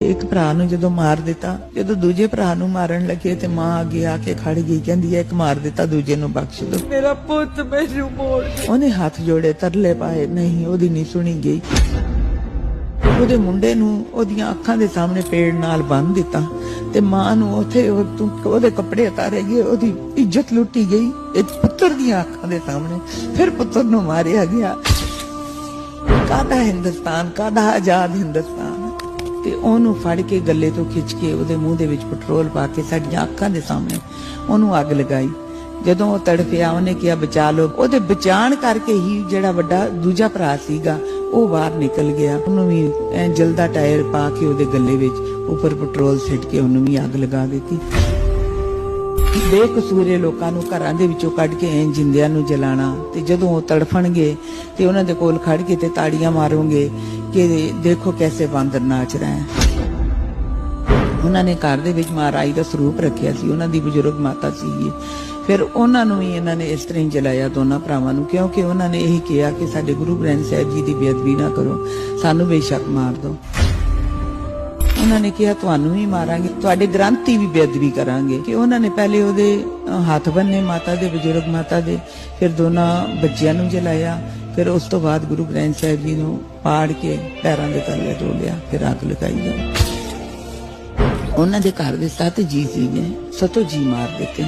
ਇੱਕ ਭਰਾ ਨੂੰ ਜਦੋਂ ਮਾਰ ਦਿੱਤਾ ਜਦੋਂ ਦੂਜੇ ਭਰਾ ਨੂੰ ਮਾਰਨ ਲੱਗੇ ਤੇ ਮਾਂ ਅੱਗੇ ਆ ਕੇ ਖੜ ਗਈ ਕਹਿੰਦੀ ਹੈ ਇੱਕ ਮਾਰ ਦਿੱਤਾ ਦੂਜੇ ਨੂੰ ਬਖਸ਼ ਦੋ ਮੇਰਾ ਪੁੱਤ ਮੈਨੂੰ ਮੋੜ ਦੇ। ਉਹਨੇ ਹੱਥ ਜੋੜੇ ਤਰਲੇ ਪਾਏ ਨਹੀਂ ਉਹਦੀ ਨਹੀਂ ਸੁਣੀ ਗਈ। ਉਹਦੇ ਮੁੰਡੇ ਨੂੰ ਉਹਦੀਆਂ ਅੱਖਾਂ ਦੇ ਸਾਹਮਣੇ ਪੇੜ ਨਾਲ ਬੰਨ ਦਿੱਤਾ ਤੇ ਮਾਂ ਨੂੰ ਉੱਥੇ ਉਹ ਤੂੰ- ਉਹਦੇ ਕੱਪੜੇ ਉਤਾਰੇ ਗਏ ਉਹਦੀ ਇੱਜ਼ਤ ਲੁੱਟੀ ਗਈ ਇਹ ਪੁੱਤਰ ਦੀਆਂ ਅੱਖਾਂ ਦੇ ਸਾਹਮਣੇ ਫਿਰ ਪੁੱਤਰ ਨੂੰ ਮਾਰਿਆ ਗਿਆ। ਕਾਦਾ ਹਿੰਦੁਸਤਾਨ ਕਾਦਾ ਆਜ਼ਾਦ ਹਿੰਦੁਸਤਾਨ? ਤੇ ਉਹਨੂੰ ਫੜ ਕੇ ਗੱਲੇ ਤੋਂ ਖਿੱਚ ਕੇ ਉਹਦੇ ਮੂੰਹ ਦੇ ਵਿੱਚ ਪੈਟਰੋਲ ਪਾ ਕੇ ਸਾਡੀਆਂ ਅੱਖਾਂ ਦੇ ਸਾਹਮਣੇ ਉਹਨੂੰ ਅੱਗ ਲਗਾਈ। ਜਦੋਂ ਉਹ ਤੜਫਿਆ, ਉਹਨੇ ਕਿਹਾ, ਬਚਾ ਲੋ ਉਹਦੇ ਬਚਾਣ ਕਰਕੇ ਹੀ ਜਿਹੜਾ ਵੱਡਾ ਦੂਜਾ ਭਰਾ ਸੀਗਾ, ਉਹ ਬਾਹਰ ਨਿਕਲ ਗਿਆ। ਉਹਨੂੰ ਵੀ ਜਲਦਾ ਟਾਇਰ ਪਾ ਕੇ ਉਹਦੇ ਗੱਲੇ ਵਿੱਚ ਉੱਪਰ ਪੈਟਰੋਲ ਸਿੱਟ ਕੇ ਉਹਨੂੰ ਵੀ ਅੱਗ ਲਗਾ ਦਿੱਤੀ। ਬੇਕਸੂਰੇ ਲੋਕਾਂ ਨੂੰ ਘਰਾਂ ਦੇ ਵਿੱਚੋਂ ਕੱਢ ਕੇ ਐਂ ਜਿੰਦਿਆਂ ਨੂੰ ਜਲਾਣਾ ਤੇ ਜਦੋਂ ਉਹ ਤੜਫਣਗੇ ਤੇ ਉਹਨਾਂ ਦੇ ਕੋਲ ਖੜ ਕੇ ਤੇ ਤਾੜੀਆਂ ਮਾਰੋਗੇ ਕਿ ਦੇਖੋ ਕੈਸੇ ਬਾਂਦਰ ਨਾਚ ਰਹੇ ਹੈ। ਉਹਨਾਂ ਨੇ ਘਰ ਦੇ ਵਿੱਚ ਮਹਾਰਾਜ ਦਾ ਸਰੂਪ ਰੱਖਿਆ ਸੀ, ਉਹਨਾਂ ਦੀ ਬਜ਼ੁਰਗ ਮਾਤਾ ਸੀਗੀ ਫਿਰ ਉਹਨਾਂ ਨੂੰ ਵੀ ਇਹਨਾਂ ਨੇ ਇਸ ਤਰ੍ਹਾਂ ਹੀ ਜਲਾਇਆ ਦੋਨਾਂ ਭਰਾਵਾਂ ਨੂੰ, ਕਿਉਂਕਿ ਉਹਨਾਂ ਨੇ ਇਹੀ ਕਿਹਾ ਕਿ ਸਾਡੇ ਗੁਰੂ ਗ੍ਰੰਥ ਸਾਹਿਬ ਜੀ ਦੀ ਬੇਅਦਬੀ ਨਾ ਕਰੋ, ਸਾਨੂੰ ਬੇਸ਼ੱਕ ਮਾਰ ਦਿਓ। ਉਹਨਾਂ ਨੇ ਕਿਹਾ, ਤੁਹਾਨੂੰ ਵੀ ਮਾਰਾਂਗੇ, ਤੁਹਾਡੇ ਗ੍ਰੰਥ ਵੀ ਬੇਅਦਬੀ ਕਰਾਂਗੇ। ਕਿ ਉਹਨਾਂ ਨੇ ਪਹਿਲੇ ਉਹਦੇ ਹੱਥ ਬੰਨੇ ਮਾਤਾ ਦੇ, ਬਜ਼ੁਰਗ ਮਾਤਾ ਦੇ, ਫਿਰ ਦੋਨਾਂ ਬੱਚਿਆਂ ਨੂੰ ਜਲਾਇਆ, ਫਿਰ ਉਸ ਤੋਂ ਬਾਅਦ ਗੁਰੂ ਗ੍ਰੰਥ ਸਾਹਿਬ ਜੀ ਨੂੰ ਪਾੜ ਕੇ ਪੈਰਾਂ ਦੇ ਥੱਲੇ ਰੋਲਿਆ ਫਿਰ ਅੱਗ ਲਗਾਈ। ਗਈ ਉਹਨਾਂ ਦੇ ਘਰ ਦੇ ਸੱਤ ਜੀ ਸੀਗੇ, ਸਤੋ ਜੀ ਮਾਰ ਦਿੱਤੇ।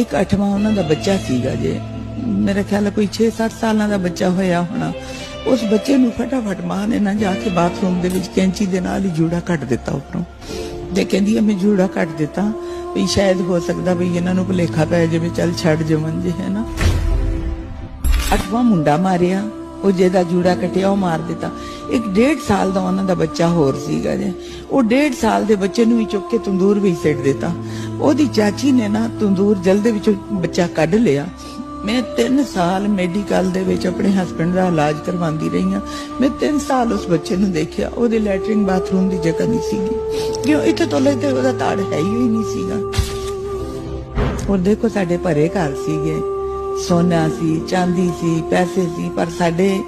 ਇੱਕ ਅੱਠਵਾਂ ਉਹਨਾਂ ਦਾ ਬੱਚਾ ਸੀਗਾ ਜੇ। ਮੇਰੇ ਖਿਆਲ ਕੋਈ 6-7 ਸਾਲਾਂ ਦਾ ਬੱਚਾ ਹੋਇਆ ਹੋਣਾ। ਉਸ ਬੱਚੇ ਨੂੰ ਫਟਾਫਟ ਮਾਂ ਨੇ ਨਾ ਜਾ ਕੇ ਬਾਥਰੂਮ ਦੇ ਵਿੱਚ ਕੈਂਚੀ ਦੇ ਨਾਲ ਹੀ ਜੂੜਾ ਕੱਟ ਦਿੱਤਾ ਉੱਪਰੋਂ। ਤੇ ਕਹਿੰਦੀ ਮੈਂ ਜੂੜਾ ਕੱਟ ਦਿੱਤਾ, ਵੀ ਸ਼ਾਇਦ ਹੋ ਸਕਦਾ ਵੀ ਇਹਨਾਂ ਨੂੰ ਭੁਲੇਖਾ ਪੈ ਜਾਵੇ, ਚੱਲ ਛੱਡ ਜਮਨ ਜੇ, ਹੈ ਨਾ? ਅੱਠਵਾਂ ਮੁੰਡਾ ਮਾਰਿਆ, ਉਹ ਜਿਹਦਾ ਜੂੜਾ ਕਟਿਆ, ਉਹ ਮਾਰ ਦਿੱਤਾ। ਇੱਕ ਡੇਢ ਸਾਲ ਦਾ ਉਹਨਾਂ ਦਾ ਬੱਚਾ ਹੋਰ ਸੀਗਾ ਜੇ। ਉਹ ਡੇਢ ਸਾਲ ਦੇ ਬੱਚੇ ਨੂੰ ਵੀ ਚੁੱਕ ਕੇ ਤੰਦੂਰ ਵਿੱਚ ਸਿੱਟ ਦਿੱਤਾ। ਉਹਦੀ ਚਾਚੀ ਨੇ ਨਾ ਤੰਦੂਰ ਜਲ ਦੇ ਵਿੱਚੋਂ ਬੱਚਾ ਕੱਢ ਲਿਆ। ਮੈਂ 3 ਸਾਲ ਮੈਡੀਕਲ ਦੇ ਵਿੱਚ ਆਪਣੇ ਹਸਬੰਡ ਦਾ ਇਲਾਜ ਕਰਵਾਉਂਦੀ ਰਹੀ ਹਾਂ। ਮੈਂ 3 ਸਾਲ ਉਸ ਬੱਚੇ ਨੂੰ ਦੇਖਿਆ। ਉਹਦੇ ਲੈਟਰਿੰਗ ਬਾਥਰੂਮ ਦੀ ਜਗ੍ਹਾ ਨਹੀਂ ਸੀਗੀ। ਕਿਉਂ? ਇੱਥੇ ਤੋਂ ਲੈ ਤੇ ਉਹਦਾ ਤਾੜ ਹੈ ਹੀ ਨਹੀਂ ਸੀਗਾ। ਔਰ ਦੇਖੋ, ਸਾਡੇ ਭਰੇ ਘਰ ਸੀਗੇ। ਸੋਨਾ ਸੀ, ਚਾਂਦੀ ਸੀ, ਪੈਸੇ ਸੀ, ਪਰ ਸਾਡੇ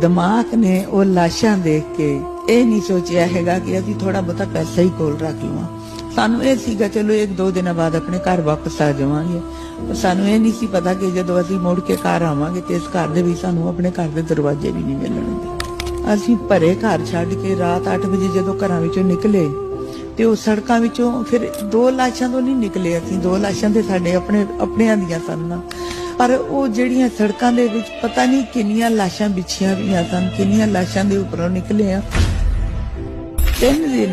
ਦਿਮਾਗ ਨੇ ਉਹ ਲਾਸ਼ਾਂ ਦੇਖ ਕੇ ਇਹ ਨਹੀਂ ਸੋਚਿਆ ਹੈਗਾ ਕਿ ਅਸੀਂ ਥੋੜਾ ਬਹੁਤਾ ਪੈਸਾ ਹੀ ਕੋਲ ਰੱਖ ਲਵਾਂ। ਸਾਨੂੰ ਇਹ ਸੀਗਾ, ਚਲੋ ਇੱਕ ਦੋ ਦਿਨਾਂ ਬਾਅਦ ਆਪਣੇ ਘਰ ਵਾਪਸ ਆ ਜਾਵਾਂਗੇ। ਪਰ ਸਾਨੂੰ ਇਹ ਨਹੀਂ ਸੀ ਪਤਾ ਕਿ ਜਦੋਂ ਅਸੀਂ ਮੁੜ ਕੇ ਘਰ ਆਵਾਂਗੇ ਤੇ ਇਸ ਘਰ ਦੇ ਵੀ ਸਾਨੂੰ ਆਪਣੇ ਘਰ ਦੇ ਦਰਵਾਜ਼ੇ ਵੀ ਨਹੀਂ ਮਿਲਣਗੇ ਅਸੀਂ ਭਰੇ ਘਰ ਛੱਡ ਕੇ ਰਾਤ 8 ਵਜੇ ਜਦੋਂ ਘਰਾਂ ਵਿੱਚੋਂ ਨਿਕਲੇ ਤੇ ਉਹ ਸੜਕਾਂ ਵਿੱਚੋਂ ਫਿਰ ਦੋ ਲਾਸ਼ਾਂ ਤੋਂ ਨਹੀਂ ਨਿਕਲੇ ਅਸੀਂ, ਦੋ ਲਾਸ਼ਾਂ ਤੇ ਸਾਡੇ ਆਪਣੇ, ਆਪਣਿਆਂ ਦੀਆਂ ਸਨ ਨਾ। ਪਰ ਉਹ ਜਿਹੜੀਆਂ ਸੜਕਾਂ ਦੇ ਵਿੱਚ ਪਤਾ ਨਹੀਂ ਕਿੰਨੀਆਂ ਲਾਸ਼ਾਂ ਵਿਛੀਆਂ ਹੋਈਆਂ ਸਨ, ਕਿੰਨੀਆਂ ਲਾਸ਼ਾਂ ਦੇ ਉੱਪਰੋਂ ਨਿਕਲੇ ਆ। ਤਿੰਨ ਦਿਨ